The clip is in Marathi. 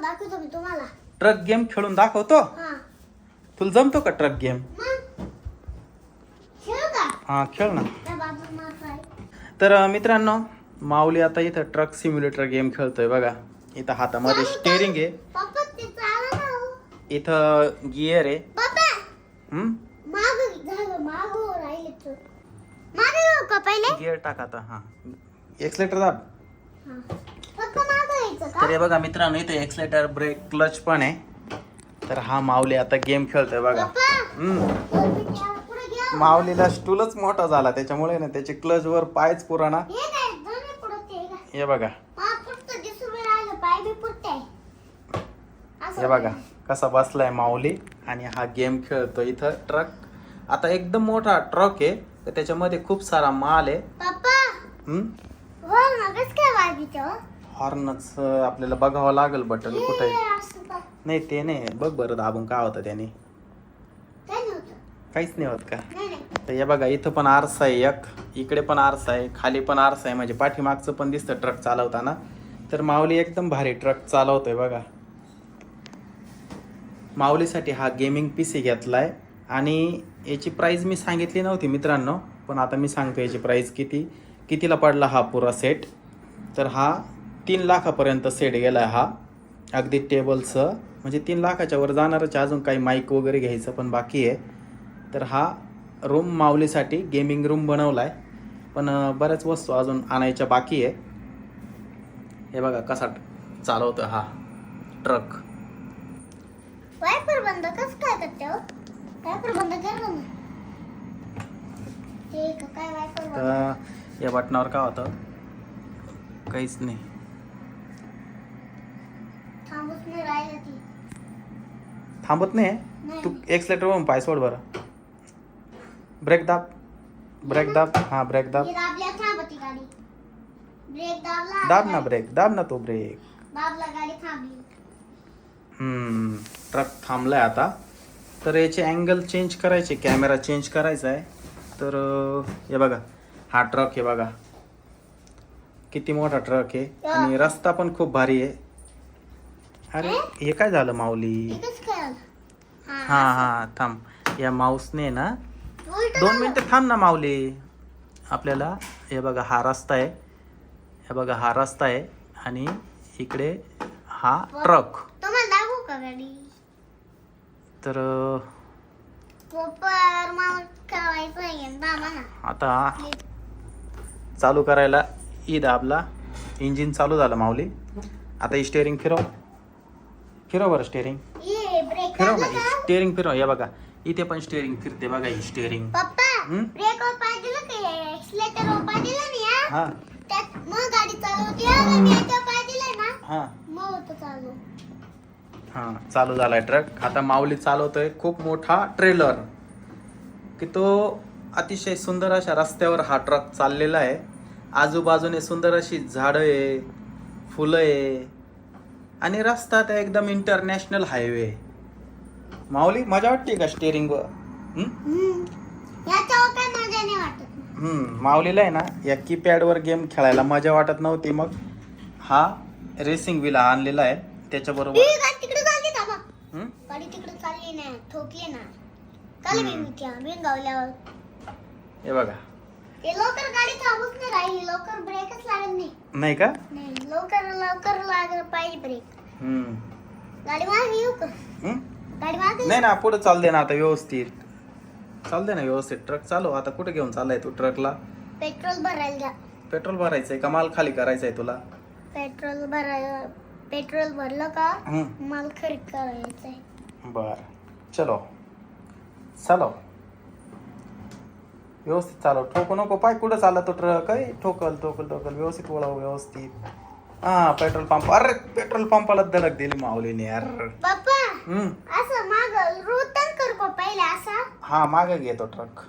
खेळून दाखवतो मी तुम्हाला. ट्रक गेम खेळून दाखवतो? हा. तुला जमतो का ट्रक गेम मग? खेळू का? हा खेळ ना. त्या तर अं, मित्रांनो माऊली आता इथं ट्रक सिम्युलेटर गेम खेळतोय बघा. इथं हातामध्ये स्टेअरिंग आहे. पप्पा ते चाला ना हो. इथं गिअर आहे. पप्पा हम्म? माग झालं माग राहिले तू. माग येऊ का पहिले? गिअर टाक आता हा. एक्सलेटर दाब. हा. माग तर हे बघा मित्रांनो इथे एक्सलेटर ब्रेक क्लच पण आहे. तर हा माऊली आता गेम खेळतोय बघा. हम्म. माऊलीला स्टूलच मोठा झाला त्याच्यामुळे ना त्याचे क्लच वर पायच पुराणा. हे बघा. हा हे बघा कसा बसलाय माऊली आणि हा गेम खेळतो इथं ट्रक आता एकदम मोठा ट्रक आहे तर त्याच्यामध्ये खूप सारा माल आहे. हॉर्नच आपल्याला बघावं लागेल बटन कुठे. आहे. नाही ते नाही. बघ बरं दाबून काय होतं त्याने. काहीच नाही होत का? तर हे बघा इथं पण आरसा आहे एक इकडे पण आरसा आहे खाली पण आरसा आहे. म्हणजे पाठीमागचं पण दिसतं ट्रक चालवताना. तर माऊली एकदम भारी ट्रक चालवतोय बघा. माऊलीसाठी हा गेमिंग पी सी घेतलाय. आणि याची प्राईस मी सांगितली नव्हती मित्रांनो पण आता मी सांगतो याची प्राईस किती. कितीला पडला हा पुरा सेट तर हा तीन लाखापर्यंत सेट गेला हा. अगदी टेबलचं म्हणजे तीन लाखाच्या वर जाणारच. अजून काही माईक वगैरे घ्यायचं पण बाकी आहे. तर हा रूम माऊलीसाठी गेमिंग रूम बनवला आहे पण बऱ्याच वस्तू अजून आणायच्या बाकी आहे. हे बघा कसा चालवतो हा ट्रक वायपर बंद कस काय करते हो? वायपर बंद कर ना काय वायपर या बटनावर काय होतं? काहीच नाही थांबूच नाही राहिलं ती थांबत नाही. तू एक्सलेटर वरून पाय सोड बरं ब्रेक दाब. ब्रेक दाब. हा ब्रेक दाब. दाब ना ब्रेक दाब ना तो ब्रेक हम्म, ट्रक थांबलाय आता. तर याचे अँगल चेंज करायचे. कॅमेरा चेंज करायचा आहे तर हे बघा. हा ट्रक आहे बघा. किती मोठा ट्रक आहे. आणि रस्ता पण खूप भारी आहे. अरे हे? काय झालं माऊली? हा हा थांब. या माऊसने ना दोन. मिनिटं थांब ना माऊली. आपल्याला हे बघा हा रस्ता आहे. हे बघा हा रस्ता आहे. आणि इकडे हा ट्रक. तर आता चालू करायला ई दाबला इंजिन चालू झालं माऊली. आता स्टेअरिंग फिरव. फिरव बरं स्टेअरिंग फिरव ना स्टेअरिंग फिरव. हे बघा. इथे पण स्टेअरिंग फिरते बघा ही स्टेअरिंग पप्पा हं? ब्रेक वर पाय दिलं का एक्सलेटर वर पाय दिला नाही हा हा. त्यात मग गाडी चालवते. आणि मी याच्यावर पाय दिलाय ना? हा. मग होतं चालू. हा चालू झालाय ट्रक आता माऊली चालवतोय खूप मोठा ट्रेलर की तो अतिशय सुंदर अशा रस्त्यावर हा ट्रक चाललेला आहे. आजूबाजूने सुंदर अशी झाडं आहे फुलं आहे. आणि रस्ता तर एकदम इंटरनॅशनल हायवे माऊली मजा वाटते का स्टेअरिंगवर हम्म. याच्यावर काय मजा नाही वाटत. हम्म. माऊलीला आहे ना या कीपॅडवर गेम खेळायला मजा वाटत नव्हती. मग हा रेसिंग विला आणलेला आहे. त्याच्याबरोबर ही गाडी तिकडे चालली हम्म? गाडी तिकडे चालली ना ठोकली ना. मी मी त्या बिनगावल्यावर हे बघा. ते लवकर गाडी थांबूच नाही राहिली. लवकर ब्रेकच लागत नाही. नाही का? नाही लवकर लवकर लागलं पाहिजे ब्रेक हम्म. गाडी मागे येऊ का? नाही ना पुढे चाल दे ना आता व्यवस्थित. चाल दे ना व्यवस्थित. ट्रक चालू. आता कुठे घेऊन चाललाय तू ट्रकला? पेट्रोल भरायला जा. पेट्रोल भरायचंय का? माल खाली करायचंय तुला? पेट्रोल भरायला पेट्रोल भरलं का? हम्म. माल खरेदी करायचंय. बर. चलो. चालव व्यवस्थित चालव ठोकू नको. पाय कुठं चालला तो ट्रक? आहे ठोकल ठोकल ठोकल. व्यवस्थित वळव व्यवस्थित. हा पेट्रोल पंप. अरे पेट्रोल पंपाला धडक दिली माऊलीने यार. पप्पा हम्म असं रोतन कर को पहिले असा? हा मागे घेतो ट्रक.